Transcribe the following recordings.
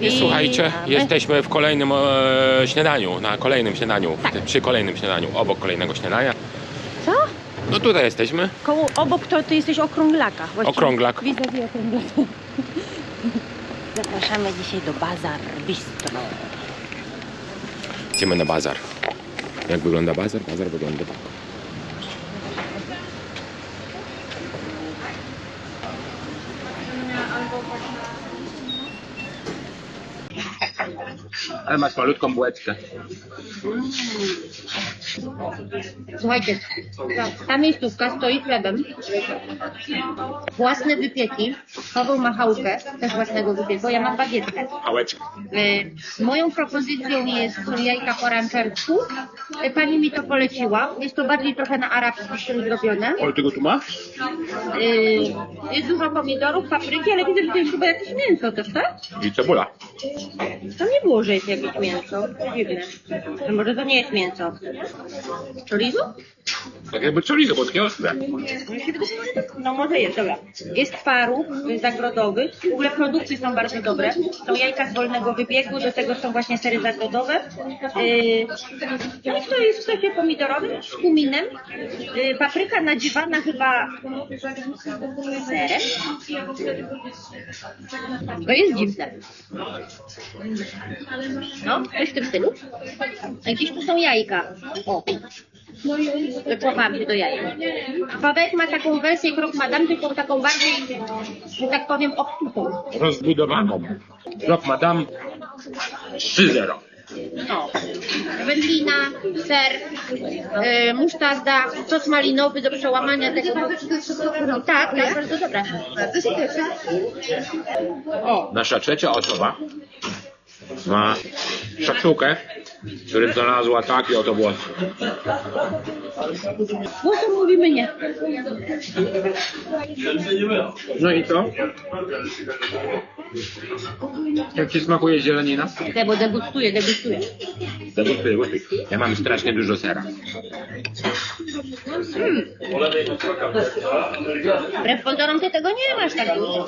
I słuchajcie, Witamy. jesteśmy w kolejnym e, śniadaniu, na kolejnym śniadaniu, Tak. przy kolejnym śniadaniu, obok kolejnego śniadania. Co? No tutaj jesteśmy. Koło, obok to ty jesteś okrąglaka. Właściwie Okrąglak. Widzę, wie okrąglaka. Zapraszamy dzisiaj do Bazar Bistro. Idziemy na bazar. Jak wygląda bazar? Bazar wygląda tak. Ale masz malutką bułeczkę. Słuchajcie, ta, miejscówka stoi chlebem. Własne wypieki. Paweł ma chałkę, też własnego wypieku. Ja mam bagietkę. Y, moją propozycją jest, jajka po ranczerku. Y, Pani mi to poleciła. Jest to bardziej trochę na arabski styl zrobione. O, ty go tu masz? Y, jest dużo pomidorów, papryki, ale widzę, że to jest chyba jakieś mięso też, tak? I cebula. To nie było, że jest jakieś mięso. Dziwne. Że może to nie jest mięso. Chorizo? Tak jakby takie ostre. No może jest, dobra. Jest twaróg zagrodowy. W ogóle produkty są bardzo dobre. Są jajka z wolnego wybiegu, do tego są właśnie sery zagrodowe. Yy, to jest w sosie pomidorowym z kuminem. Yy, papryka nadziewana chyba serem. To jest dziwne. No, coś w tym stylu. A gdzieś tu są jajka. O. Wykłopałam się do jajek. Pawełek ma taką wersję krok madame, tylko taką bardziej, że tak powiem, obtutą. Rozbudowaną. Rok Madame 3-0. No. Wędlina, ser, yy, musztarda, sos malinowy do przełamania tego. No, tak, tak, bardzo dobra. O, Nasza trzecia osoba ma szaczukę, który znalazła taki oto włos. Głosom mówimy nie. No i co? Jak ci smakuje zielenina? Te, bo degustuję, degustuję. Degustuj, degustuj. Ja mam strasznie dużo sera. Wbrew pozorom ty tego nie masz tak dużo.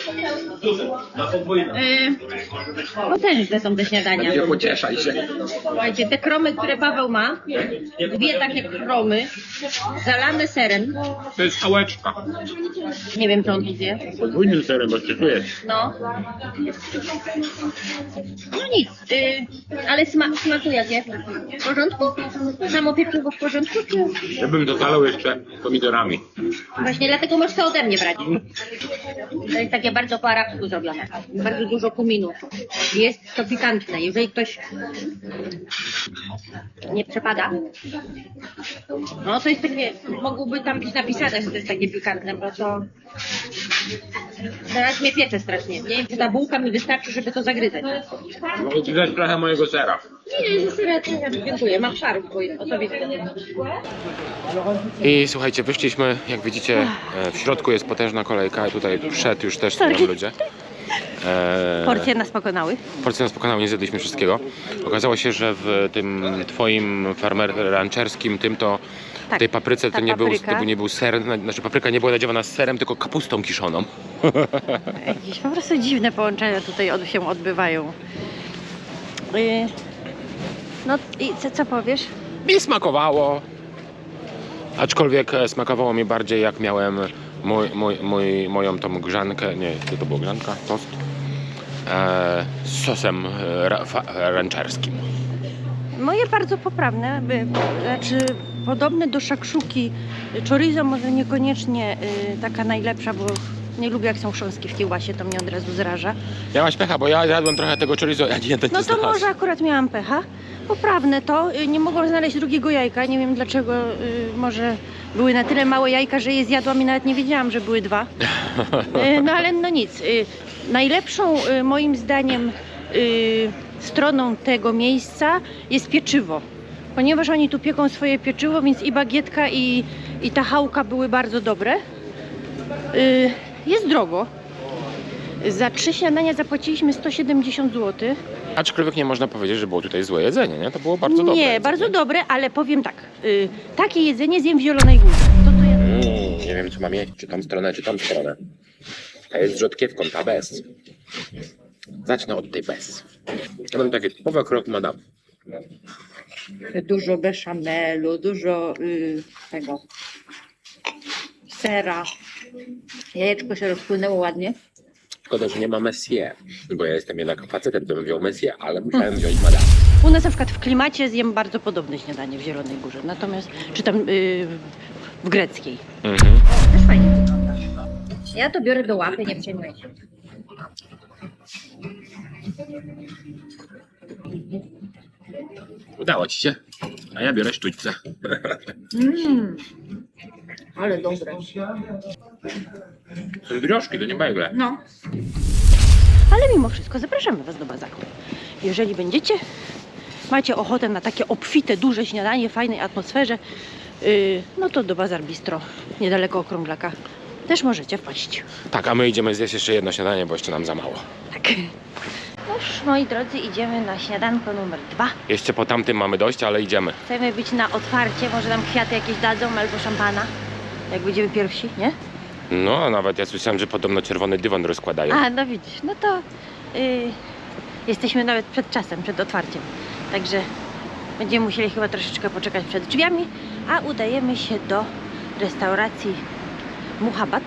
Yy, potężne są te śniadania. Nie pocieszaj się. Słuchajcie, te kromy, które Paweł ma, dwie takie kromy, zalane serem. To jest pałeczka. Nie wiem, czy on zje. Podwójnym serem, bo czujesz. No. No nic, y, ale sma smaku jakie? W porządku? Samo pieczywo w porządku? Czy... Ja bym to zalał jeszcze pomidorami. Właśnie dlatego możesz to ode mnie brać. To jest takie bardzo po arabsku zrobione. Bardzo dużo kuminu. Jest to pikantne. Jeżeli ktoś nie przepada, no to jest takie, mogłoby tam być napisane, że to jest takie pikantne, bo to teraz mnie piecze strasznie. Nie wiem, czy ta bułka mi wystarczy, żeby to zagryzać. Mogę ci dać trochę mojego sera. Nie, nie, nie, dziękuję. Mam szarów, bo o to widzę. I słuchajcie, wyszliśmy, jak widzicie, e, w środku jest potężna kolejka, tutaj przed już też stoją ludzie. E, Porcje nas pokonały. Porcje nas pokonały, nie zjedliśmy wszystkiego. Okazało się, że w tym twoim farmer rancherskim, tym to Tak, tej papryce to ta nie, był, papryka. to nie był ser, na- znaczy papryka nie była nadziewana z serem, tylko kapustą kiszoną. Jakieś po prostu dziwne połączenia tutaj od, się odbywają. Y, no i co, co powiesz? Mi smakowało. Aczkolwiek e, smakowało mi bardziej jak miałem mój, mój, mój, moją tą grzankę, nie, co to była grzanka? Tost? E, z sosem e, ra, fa, rancherskim. Moje bardzo poprawne, by, znaczy podobne do szakszuki. Chorizo może niekoniecznie y, taka najlepsza, bo nie lubię jak są chrząstki w kiełbasie, to mnie od razu zraża. Miałaś pecha, bo ja jadłem trochę tego chorizo, ja nie No to może akurat miałam pecha. Poprawne to. Y, Nie mogłam znaleźć drugiego jajka. Nie wiem dlaczego. y, Może były na tyle małe jajka, że je zjadłam i nawet nie wiedziałam, że były dwa. Y, No ale no nic. Y, Najlepszą y, moim zdaniem y, stroną tego miejsca jest pieczywo. Ponieważ oni tu pieką swoje pieczywo, więc i bagietka i, i ta chałka były bardzo dobre. Y, Jest drogo. Za trzy śniadania zapłaciliśmy 170 zł. Aczkolwiek nie można powiedzieć, że było tutaj złe jedzenie, nie? To było bardzo dobre. Nie, jedzenie. bardzo dobre, ale powiem tak. Y, takie jedzenie zjem w Zielonej Górze. To, co ja... Mm, nie wiem, co mam jeść, czy tą stronę, czy tą stronę. A jest z rzodkiewką, ta bez. Zacznę od tej bez. Ja mam takie typowe krok madame. Dużo beszamelu, dużo y, tego sera. Jajeczko się rozpłynęło ładnie. Szkoda, że nie ma Messier, bo ja jestem jednak facetem, to bym wziął Messier, ale musiałem wziąć madame. U nas na przykład w klimacie zjem bardzo podobne śniadanie w Zielonej Górze, natomiast, czy tam y, w greckiej. Mhm. Też fajnie wygląda. Ja to biorę do łapy, nie przejmuję się. Udało ci się, a ja biorę sztućce. Mmm, ale dobre. Są drążki, to nie bajgle. No. Ale mimo wszystko zapraszamy Was do bazaru. Jeżeli będziecie, macie ochotę na takie obfite, duże śniadanie w fajnej atmosferze, yy, no to do Bazar Bistro, niedaleko Okrąglaka, też możecie wpaść. Tak, a my idziemy zjeść jeszcze jedno śniadanie, bo jeszcze nam za mało. Tak. Już, moi drodzy, idziemy na śniadanko numer dwa. Jeszcze po tamtym mamy dojść, ale idziemy. Chcemy być na otwarcie, może nam kwiaty jakieś dadzą albo szampana, jak będziemy pierwsi, nie? No, a nawet ja słyszałem, że podobno czerwony dywan rozkładają. A, no widzisz, no to y, jesteśmy nawet przed czasem, przed otwarciem. Także będziemy musieli chyba troszeczkę poczekać przed drzwiami, a udajemy się do restauracji Muhabat.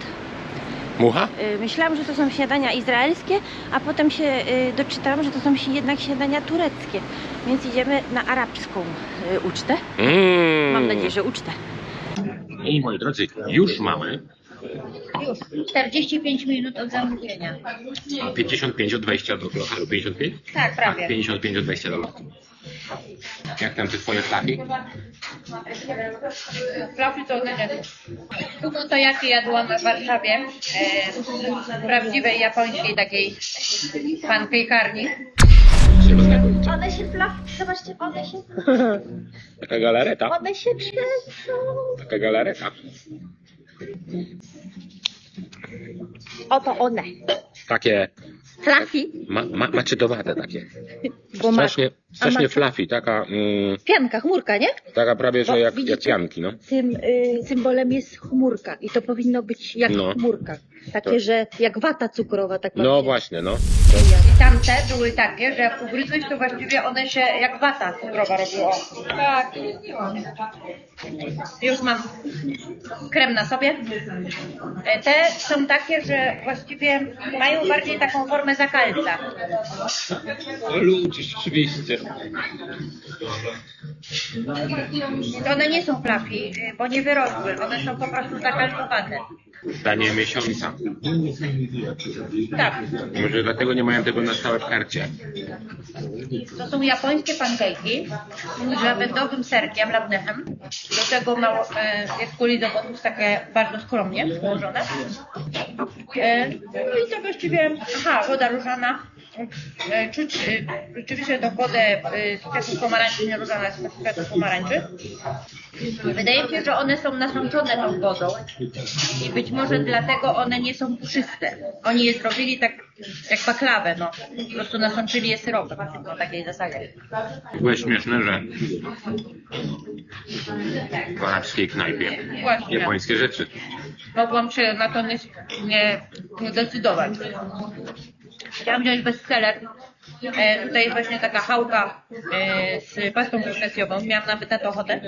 Mucha? Y, myślałam, że to są śniadania izraelskie, a potem się y, doczytałam, że to są jednak śniadania tureckie. Więc idziemy na arabską y, ucztę. Mm. Mam nadzieję, że ucztę. I moi drodzy, już mamy Już, 45 minut od zamówienia. 55 od wejścia do lokalu. 55? Tak, prawie. 55 od wejścia do lokalu. Jak tam te twoje flaki? Flafy to one. No to jakie jadłam w Warszawie, e, prawdziwej japońskiej takiej lica. One się flaf, zobaczcie, one się, Taka galareta. one się trzęsą. Taka galareta. Oto one. Takie Fluffy, ma, ma, maczytowate takie. Bo ma Strasznie, strasznie a maczy- fluffy, taka, mm, pianka, chmurka, nie? taka prawie, że jak, widzicie? jak pianki, no. Tym y, symbolem jest chmurka i to powinno być jak No. chmurka. Takie, To- że jak wata cukrowa, tak No bardziej. właśnie, no. I tamte były takie, że jak ugryzłeś, to właściwie one się jak wata cukrowa robiło. Tak. Już mam krem na sobie. E, Te są takie, że właściwie mają bardziej taką formę zakalca. Ludzie, rzeczywiście. One nie są y, bo nie wyrosły. One są po prostu zakalcowane. Danie miesiąca. Tak. Może dlatego nie mają tego na stałe w karcie. To są japońskie pancake'i z lawendowym serkiem, labnechem. Do tego mało, e, jest kuli do takie bardzo skromnie położone. E, no i to właściwie, aha, woda różana. Czuć e, rzeczywiście tą wodę e, z kwiatów pomarańczy, nie różana jest z kwiatów pomarańczy. Wydaje mi się, że one są nasączone tą wodą i być może dlatego one nie są puszyste. Oni je zrobili tak jak baklawę, no. Po prostu nasączyli je syropem na takiej zasadzie. Było śmieszne, że w arabskiej knajpie Właśnie. japońskie rzeczy. Mogłam się na to nie, nie, nie decydować. Chciałam wziąć bestseller. E, tutaj jest właśnie taka chałka e, z pastą sukcesjową. Miałam nawet na to ochotę.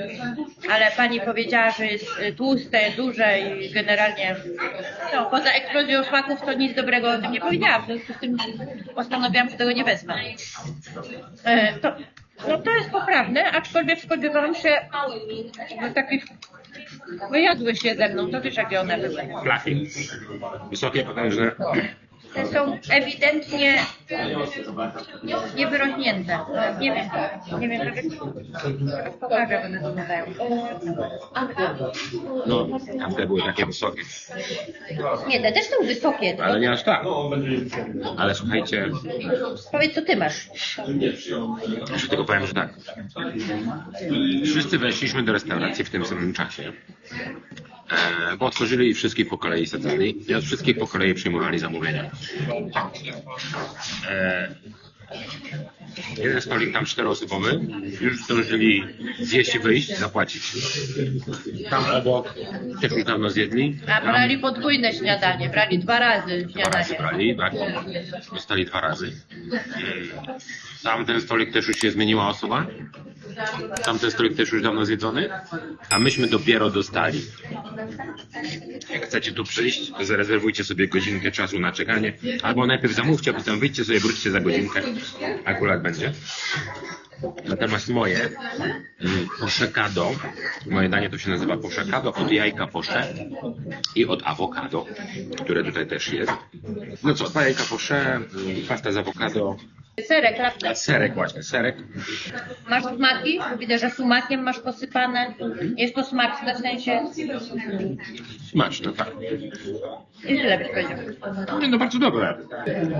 Ale pani powiedziała, że jest tłuste, duże i generalnie no, poza eksplozją smaków to nic dobrego o tym nie powiedziała. W związku z tym postanowiłam, że tego nie wezmę. E, to, no to jest poprawne, aczkolwiek spodziewałam się że takich wyjadły się ze mną, to wiesz jakie one były. Fluffy. Wysokie, potężne. Te są ewidentnie niewyrośnięte. Nie wiem, nie wiem, żeby pokażę, jak one wyglądają. No, tamte były takie wysokie. Nie, te też są wysokie. Ale nie aż tak. Ale słuchajcie, Powiedz, co ty masz. jeszcze tylko powiem, że tak. Wszyscy weszliśmy do restauracji w tym samym czasie. E, bo otworzyli i wszystkich po kolei sadzali i od wszystkich po kolei przyjmowali zamówienia. E, jeden stolik tam czteroosobowy, już zdążyli zjeść i wyjść, zapłacić. Tam obok też już dawno zjedli. A Tam brali podwójne śniadanie, brali dwa razy dwa razy śniadanie. brali, tak? Dostali dwa razy. Tam ten stolik też już się zmieniła osoba. Tamten stolik też już dawno zjedzony. A myśmy dopiero dostali. Jak chcecie tu przyjść, to zarezerwujcie sobie godzinkę czasu na czekanie. Albo najpierw zamówcie, a potem wyjdźcie sobie, wróćcie za godzinkę. Akurat będzie. Natomiast moje mm, poszekado, moje danie to się nazywa poszekado od jajka posze i od awokado, które tutaj też jest. No co, dwa jajka posze, mm, pasta z awokado, Serek, laptop. serek właśnie, serek. Masz smaki? Widzę, że sumakiem masz posypane. Jest to smaczne w sensie. Smaczne, tak. I tyle byś powiedział. Nie, No bardzo dobre.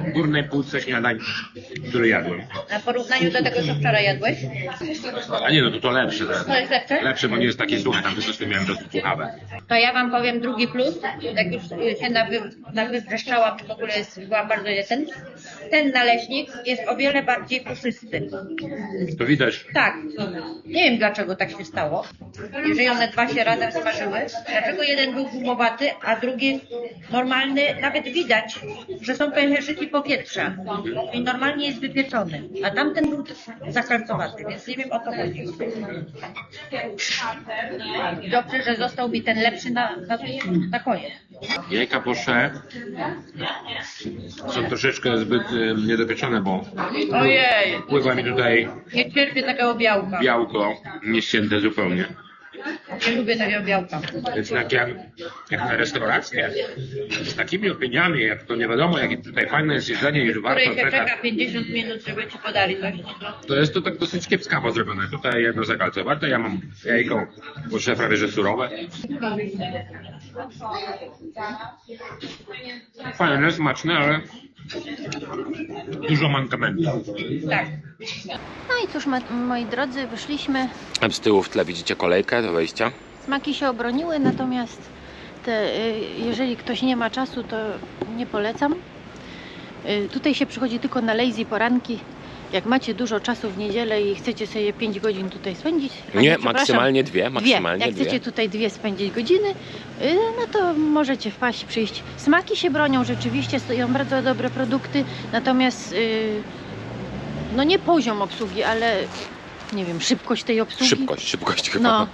W górnej półce śniadań, które jadłem. Na porównaniu do tego, co wczoraj jadłeś. A nie, no to to lepsze. To jest lepsze? Lepsze, bo nie jest takie suche, tam tylko miałem dosyć suchawe. To ja wam powiem drugi plus. Jak już się nawy, nawywrzeszczałam, w ogóle jest, byłam bardzo jeden. Ten naleśnik jest o wiele bardziej puszysty. To widać, Tak. Nie wiem dlaczego tak się stało. Jeżeli one dwa się razem smażyły, dlaczego jeden był gumowaty, a drugi normalny, nawet widać, że są pęcherzyki powietrza. I normalnie jest wypieczony. A tamten był zakalcowaty, więc nie wiem o co chodzi. Dobrze, że został mi ten lepszy na, na, na koniec. Jajka posze są troszeczkę zbyt y, niedopieczone, bo Ojej, pływa mi tutaj nie cierpię takiego białka. białko nieścięte zupełnie. Nie lubię takiego białka. Tak jak, jak na restaurację z takimi opiniami, jak to nie wiadomo, jakie tutaj fajne jest jedzenie i że warto której się czeka 50 minut, żeby ci podali coś. to jest to tak dosyć kiepskawo zrobione. Tutaj jedno zakalcowate, ja mam jajko, bo prawie że surowe. Fajne, smaczne, ale dużo mankamentów. Tak. No i cóż, moi drodzy, wyszliśmy. Z tyłu w tle widzicie kolejkę do wejścia. Smaki się obroniły, natomiast te, y, jeżeli ktoś nie ma czasu, to nie polecam. Y, Tutaj się przychodzi tylko na lazy poranki. Jak macie dużo czasu w niedzielę i chcecie sobie 5 godzin tutaj spędzić. a Nie, przepraszam, maksymalnie dwie, Dwie. maksymalnie Jak dwie. chcecie tutaj dwie spędzić godziny, y, no to możecie wpaść, przyjść. Smaki się bronią, rzeczywiście stoją bardzo dobre produkty, natomiast y, no nie poziom obsługi, ale nie wiem, szybkość tej obsługi. Szybkość, szybkość chyba. No,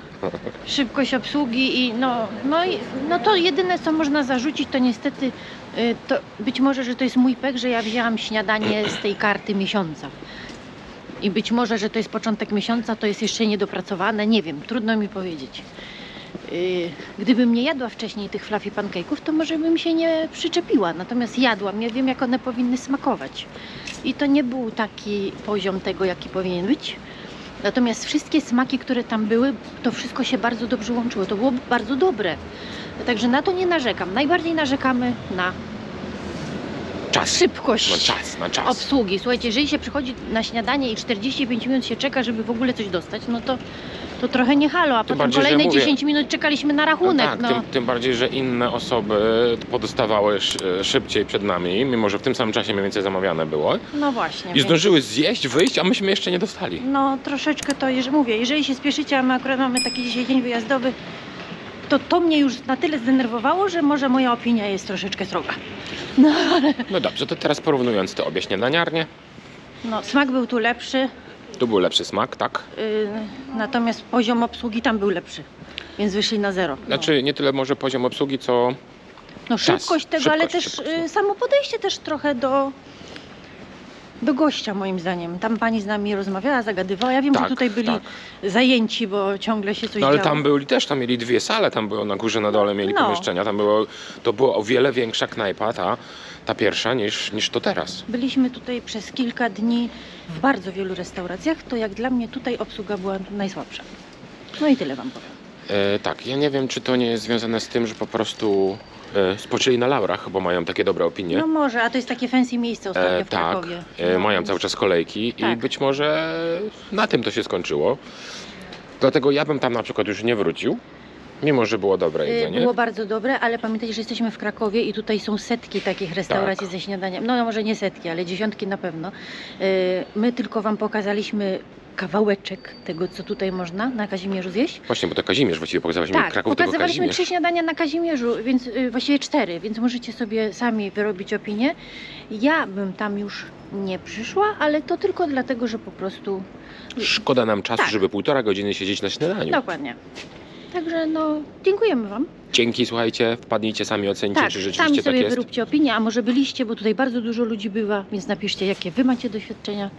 szybkość obsługi i no, no, i, no to jedyne co można zarzucić to niestety y, to być może, że to jest mój pek, że ja wzięłam śniadanie z tej karty miesiąca. I być może, że to jest początek miesiąca, to jest jeszcze niedopracowane, nie wiem, trudno mi powiedzieć. Y, Gdybym nie jadła wcześniej tych fluffy pancake'ów, to może bym się nie przyczepiła. Natomiast jadłam, ja wiem jak one powinny smakować. I to nie był taki poziom tego, jaki powinien być. Natomiast wszystkie smaki, które tam były, to wszystko się bardzo dobrze łączyło. To było bardzo dobre. Także na to nie narzekam. Najbardziej narzekamy na Czas. szybkość Na czas, na czas. obsługi. Słuchajcie, jeżeli się przychodzi na śniadanie i 45 minut się czeka, żeby w ogóle coś dostać, no to, to trochę nie halo, a potem bardziej, kolejne mówię- 10 minut czekaliśmy na rachunek. tak, No, tym, tym bardziej, że inne osoby podostawały sz, szybciej przed nami, mimo że w tym samym czasie mniej więcej zamawiane było. no właśnie. I więc- zdążyły zjeść, wyjść, a myśmy jeszcze nie dostali. No troszeczkę to, jeżeli mówię, jeżeli się spieszycie, a my akurat mamy taki dzisiaj dzień wyjazdowy, to to mnie już na tyle zdenerwowało, że może moja opinia jest troszeczkę sroga. No ale No dobrze, to teraz porównując te obie śniadaniarnie, no, smak był tu lepszy, tu był lepszy smak, tak? yy, natomiast poziom obsługi tam był lepszy, więc wyszli na zero. No, Znaczy nie tyle może poziom obsługi, co no czas, szybkość tego, ale szybkość, też szybkość, yy, no. samo podejście też trochę do do gościa moim zdaniem. Tam pani z nami rozmawiała, zagadywała. Ja wiem, Tak, że tutaj byli tak. zajęci, bo ciągle się coś No ale działo. tam byli też, tam mieli dwie sale, tam było na górze, na dole mieli No. pomieszczenia, tam było, to była o wiele większa knajpa, ta, ta pierwsza, niż, niż to teraz. Byliśmy tutaj przez kilka dni w bardzo wielu restauracjach, to jak dla mnie tutaj obsługa była najsłabsza. No i tyle wam powiem. E, tak, ja nie wiem, czy to nie jest związane z tym, że po prostu e, spoczęli na laurach, bo mają takie dobre opinie. No może, a to jest takie fancy miejsce ostatnio E, w tak, Krakowie. e, No, mają więc- cały czas kolejki i Tak. być może na tym to się skończyło. Dlatego ja bym tam na przykład już nie wrócił. Mimo, że było dobre Y, jedzenie. Było bardzo dobre, ale pamiętajcie, że jesteśmy w Krakowie i tutaj są setki takich restauracji Tak. ze śniadaniem. No może nie setki, ale dziesiątki na pewno. Y, My tylko Wam pokazaliśmy kawałeczek tego, co tutaj można na Kazimierzu zjeść. Właśnie, bo to Kazimierz właściwie pokazałeś mi Tak, Kraków, pokazywaliśmy trzy śniadania na Kazimierzu, więc y, właściwie cztery, więc możecie sobie sami wyrobić opinię. Ja bym tam już nie przyszła, ale to tylko dlatego, że po prostu Szkoda nam czasu, Tak. żeby półtora godziny siedzieć na śniadaniu. dokładnie. Także no, dziękujemy Wam. Dzięki, słuchajcie, wpadnijcie sami, ocencie, Tak, czy sami rzeczywiście tak sobie jest. wyróbcie opinię, a może byliście, bo tutaj bardzo dużo ludzi bywa, więc napiszcie, jakie Wy macie doświadczenia.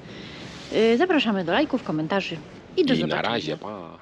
Yy, Zapraszamy do lajków, komentarzy i do I na zobaczenia. razie, pa.